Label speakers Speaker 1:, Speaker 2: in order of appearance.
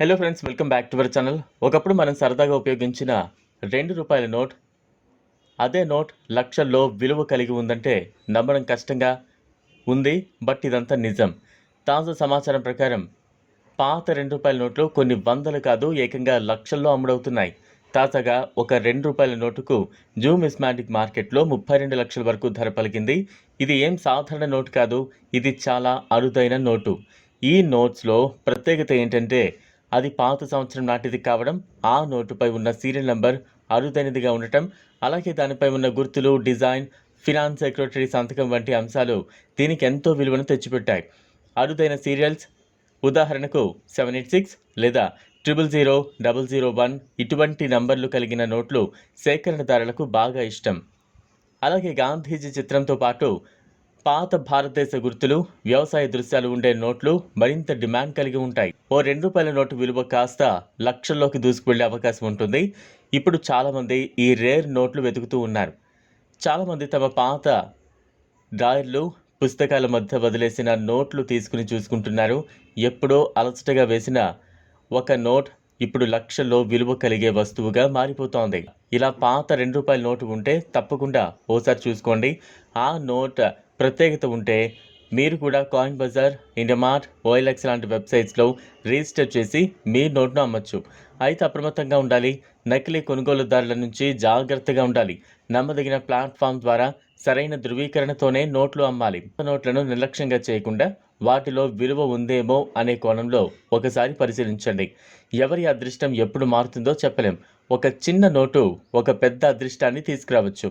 Speaker 1: Hello friends welcome back to our channel ఒకప్పుడు మనం సరదాగా ఉపయోగించిన రెండు రూపాయల నోట్ అదే నోట్ లక్షల్లో విలువ కలిగి ఉందంటే నమ్మడం కష్టంగా ఉంది బట్ ఇదంతా నిజం. తాజా సమాచారం ప్రకారం పాత రెండు రూపాయల నోట్లు కొన్ని వందలు కాదు ఏకంగా లక్షల్లో అమ్ముడవుతున్నాయి. తాజాగా ఒక రెండు రూపాయల నోటుకు జూ మిస్మాటిక్ మార్కెట్లో ముప్పై రెండు లక్షల వరకు ధర పలికింది. ఇది ఏం సాధారణ నోటు కాదు ఇది చాలా అరుదైన నోటు. ఈ నోట్స్లో ప్రత్యేకత ఏంటంటే అది పాత సంవత్సరం నాటిది కావడం ఆ నోటుపై ఉన్న సీరియల్ నంబర్ అరుదైనదిగా ఉండటం అలాగే దానిపై ఉన్న గుర్తులు డిజైన్ ఫినాన్స్ సెక్రటరీ సంతకం వంటి అంశాలు దీనికి ఎంతో విలువను తెచ్చిపెట్టాయి. అరుదైన సీరియల్స్ ఉదాహరణకు సెవెన్ ఎయిట్ సిక్స్ లేదా triple zero double zero one ఇటువంటి నంబర్లు కలిగిన నోట్లు సేకరణదారులకు బాగా ఇష్టం. అలాగే గాంధీజీ చిత్రంతో పాటు పాత భారతదేశ గుర్తులు వ్యవసాయ దృశ్యాలు ఉండే నోట్లు మరింత డిమాండ్ కలిగి ఉంటాయి. ఓ రెండు రూపాయల నోటు విలువ కాస్త లక్షల్లోకి దూసుకువెళ్ళే అవకాశం ఉంటుంది. ఇప్పుడు చాలామంది ఈ రేర్ నోట్లు వెతుకుతూ ఉన్నారు. చాలామంది తమ పాత డాయర్లు పుస్తకాల మధ్య వదిలేసిన నోట్లు తీసుకుని చూసుకుంటున్నారు. ఎప్పుడో అలసటగా వేసిన ఒక నోట్ ఇప్పుడు లక్షల్లో విలువ కలిగే వస్తువుగా మారిపోతోంది. ఇలా పాత రెండు రూపాయల నోటు ఉంటే తప్పకుండా ఓసారి చూసుకోండి. ఆ నోట్ ప్రత్యేకత ఉంటే మీరు కూడా కాయిన్ బజార్ ఇండియామార్ట్ ఓఎల్ఎక్స్ లాంటి వెబ్సైట్స్లో రిజిస్టర్ చేసి మీ నోట్ను అమ్మచ్చు. అయితే అప్రమత్తంగా ఉండాలి నకిలీ కొనుగోలుదారుల నుంచి జాగ్రత్తగా ఉండాలి. నమ్మదగిన ప్లాట్ఫామ్ ద్వారా సరైన ధృవీకరణతోనే నోట్లు అమ్మాలి. నోట్లను నిర్లక్ష్యంగా చేయకుండా వాటిలో విలువ ఉందేమో అనే కోణంలో ఒకసారి పరిశీలించండి. ఎవరి అదృష్టం ఎప్పుడు మారుతుందో చెప్పలేం. ఒక చిన్న నోటు ఒక పెద్ద అదృష్టాన్ని తీసుకురావచ్చు.